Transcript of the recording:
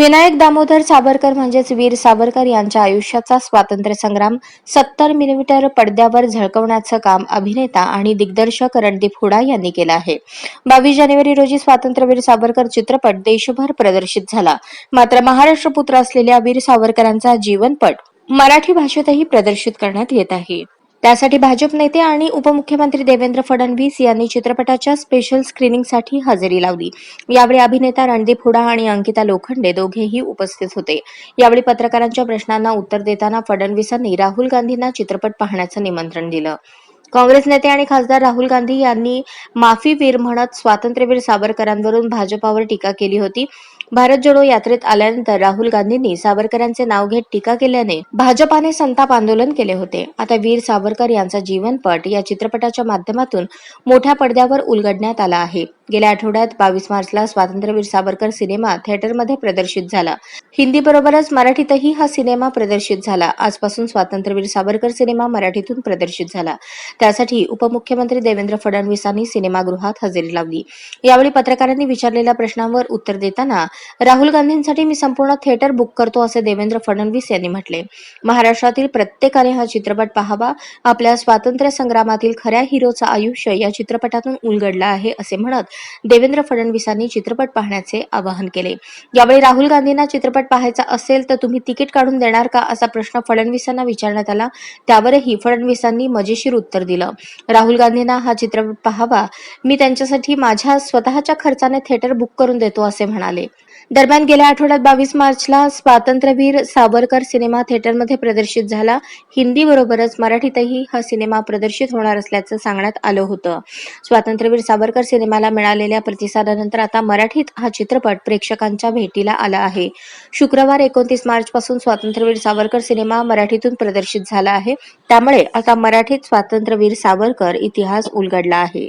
विनायक दामोदर सावरकर म्हणजेच वीर सावरकर यांच्या आयुष्याचा स्वातंत्र्य संग्राम सत्तर मिलीमीटर पडद्यावर झळकवण्याचं काम अभिनेता आणि दिग्दर्शक रणदीप हुडा यांनी केलं आहे. बावीस जानेवारी रोजी स्वातंत्र्यवीर सावरकर चित्रपट देशभर प्रदर्शित झाला. मात्र महाराष्ट्र पुत्र असलेल्या वीर सावरकरांचा जीवनपट मराठी भाषेतही प्रदर्शित करण्यात येत आहे. त्यासाठी भाजप नेते आणि उपमुख्यमंत्री देवेंद्र फडणवीस यांनी चित्रपटाच्या स्पेशल स्क्रीनिंगसाठी हजेरी लावली. यावेळी अभिनेता रणदीप हुडा आणि अंकिता लोखंडे दोघेही उपस्थित होते. यावेळी पत्रकारांच्या प्रश्नांना उत्तर देताना फडणवीसांनी राहुल गांधींना चित्रपट पाहण्याचं निमंत्रण दिलं. काँग्रेस नेते आणि खासदार राहुल गांधी यांनी माफीवीर म्हणत स्वातंत्र्यवीर सावरकरांवरून भाजपावर टीका केली होती. भारत जोडो यात्रेत आल्यानंतर राहुल गांधींनी सावरकरांचे नाव घेत टीका केल्याने भाजपाने संताप आंदोलन केले होते. आता वीर सावरकर यांचा जीवनपट या चित्रपटाच्या माध्यमातून मोठ्या पडद्यावर उलगडण्यात आला आहे. गेल्या आठवड्यात बावीस मार्चला स्वातंत्र्यवीर सावरकर सिनेमा थिएटरमध्ये प्रदर्शित झाला. हिंदी बरोबरच मराठीतही हा सिनेमा प्रदर्शित झाला. आजपासून स्वातंत्र्यवीर सावरकर सिनेमा मराठीतून प्रदर्शित झाला. त्यासाठी उपमुख्यमंत्री देवेंद्र फडणवीसांनी सिनेमागृहात हजेरी लावली. यावेळी पत्रकारांनी विचारलेल्या प्रश्नांवर उत्तर देताना राहुल गांधींसाठी मी संपूर्ण थिएटर बुक करतो असे देवेंद्र फडणवीस यांनी म्हटले. महाराष्ट्रातील प्रत्येकाने हा चित्रपट पाहावा. आपल्या स्वातंत्र्य संग्रामातील खऱ्या हिरोचं आयुष्य या चित्रपटातून उलगडलं आहे असे म्हणत देवेंद्र फडणवीसांनी चित्रपट पाहण्याचे आवाहन केले. यावेळी राहुल गांधींना चित्रपट पाहायचा असेल तर तुम्ही तिकीट काढून देणार का असा प्रश्न फडणवीसांना विचारण्यात आला. त्यावरही फडणवीसांनी मजेशीर उत्तर दिलं. राहुल गांधींना हा चित्रपट पाहावा. मी त्यांच्यासाठी माझ्या स्वतःच्या खर्चाने थिएटर बुक करून देतो असे म्हणाले. दरम्यान गेल्या आठवड्यात बावीस मार्चला स्वातंत्र्यवीर सावरकर सिनेमा थिएटरमध्ये प्रदर्शित झाला. हिंदी बरोबरच मराठीतही हा सिनेमा प्रदर्शित होणार असल्याचं सांगण्यात आलं होतं. स्वातंत्र्यवीर सावरकर सिनेमाला मिळालेल्या प्रतिसादानंतर आता मराठीत हा चित्रपट प्रेक्षकांच्या भेटीला आला आहे. शुक्रवार एकोणतीस मार्च पासून स्वातंत्र्यवीर सावरकर सिनेमा मराठीतून प्रदर्शित झाला आहे. त्यामुळे आता मराठीत स्वातंत्र्यवीर सावरकर इतिहास उलगडला आहे.